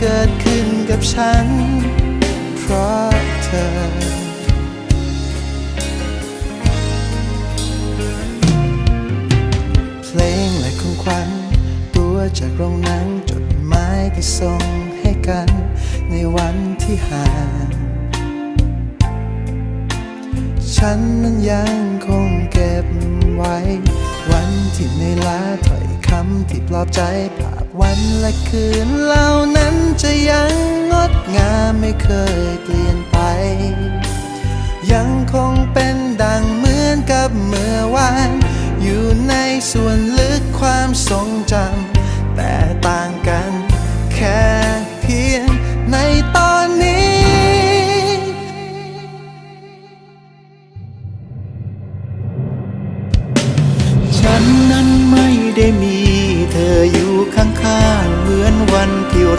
เกิดขึ้นกับฉัน เพราะเธอ เพลงและของขวัญตัวจากโรงหนังจดหมายที่ส่งให้กัน ในวันที่ห่างฉันนั้นยังคงเก็บไว้ วันที่ในลาถอยำที่ปลอบใจภาพวันและคืนเหล่านั้นจะยังงดงามไม่เคยเปลี่ยนไป ยังคงเป็นดังเหมือนกับเมื่อวาน อยู่ในส่วนลึกความทรงจำ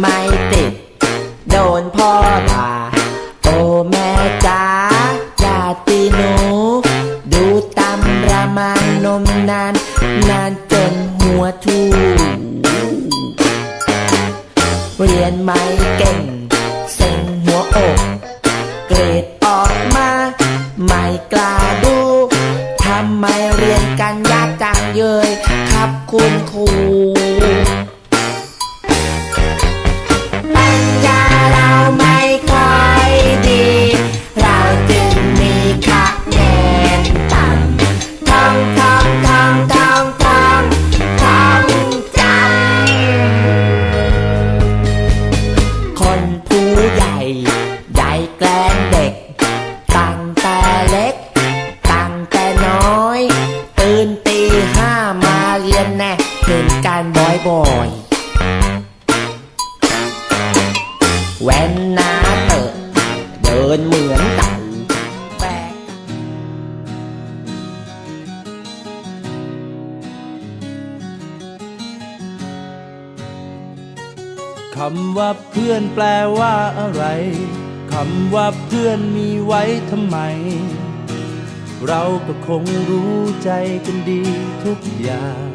ไม่ติด โดนพ่อด่าโอ้แม่จ๋าอย่าตีหนู ดูตำรามานมนาน นานจนหัวทูเรียนไม่เก่ง แกล้งเด็ก ตั้งแต่เล็ก ตั้งแต่น้อย ตื่นตีห้ามาเรียนแน่เห็นการบ่อยๆแว่นหน้าเตอะเดินเหมือนเต่าแบกคำว่าเพื่อนแปลว่าอะไร คำว่าเพื่อนมีไว้ทำไม เราก็คงรู้ใจกันดีทุกอย่าง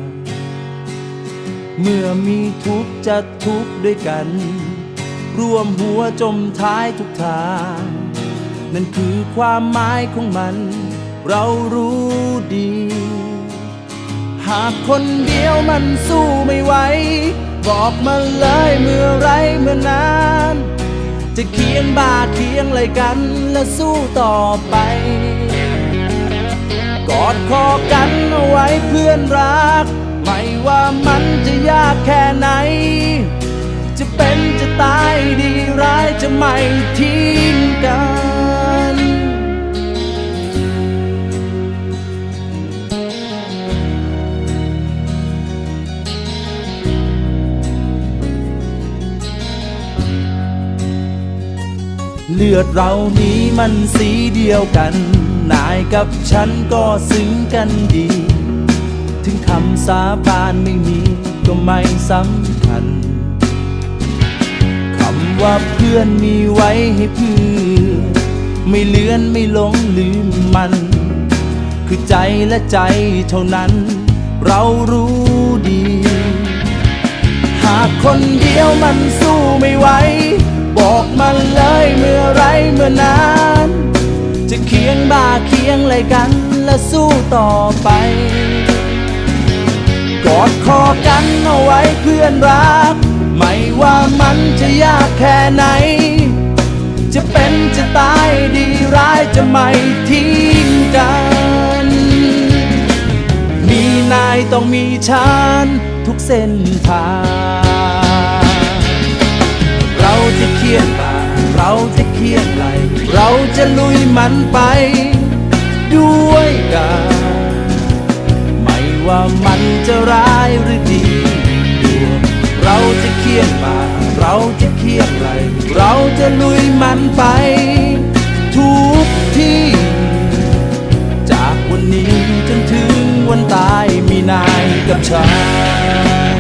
เมื่อมีทุกจะทุกด้วยกัน ร่วมหัวจมท้ายทุกทาง นั่นคือความหมายของมัน เรารู้ดี หากคนเดียวมันสู้ไม่ไหว บอกมาเลยเมื่อไรเมื่อนาน จะเคียงบาดเคียงไหลกันและสู้ต่อไป กอดคอกันเอาไว้เพื่อนรัก ไม่ว่ามันจะยากแค่ไหน จะเป็นจะตายดีร้ายจะไม่ทิ้งกัน เลือดเรานี้มันสีเดียวกัน นายกับฉันก็ซึ้งกันดี ถึงคำสาบานไม่มีก็ไม่สำคัญ คำว่าเพื่อนมีไว้ให้เพื่อ ไม่เลือนไม่หลงลืมมัน คือใจและใจเท่านั้น เรารู้ดี หากคนเดียวมันสู้ไม่ไหว บอกมันเลยเมื่อไรเมื่อนานจะเคียงบ่าเคียงไหลกันและสู้ต่อไป กอดคอกันเอาไว้เพื่อนรัก ไม่ว่ามันจะยากแค่ไหน จะเป็นจะตายดีร้ายจะไม่ทิ้งกัน มีนายต้องมีฉันทุกเส้นทาง คียนบ่าเราจะเคียนไหล เราจะลุยมันไป ด้วยกัน ไม่ว่ามันจะร้ายหรือดีเราจะเคียนบ่าเราจะเคียนไหล เราจะลุยมันไป ทุกที่ จากวันนี้จนถึงวันตายมีนายกับฉัน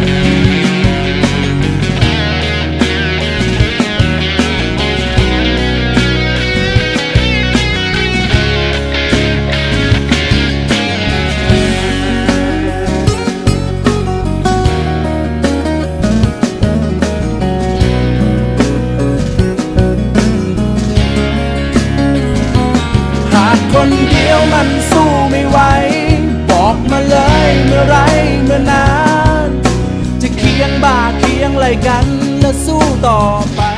คนเดียวมันสู้ไม่ไหว บอกมาเลยเมื่อไรเมื่อนาน จะเคียงบ่าเคียงไหลกันและสู้ต่อไป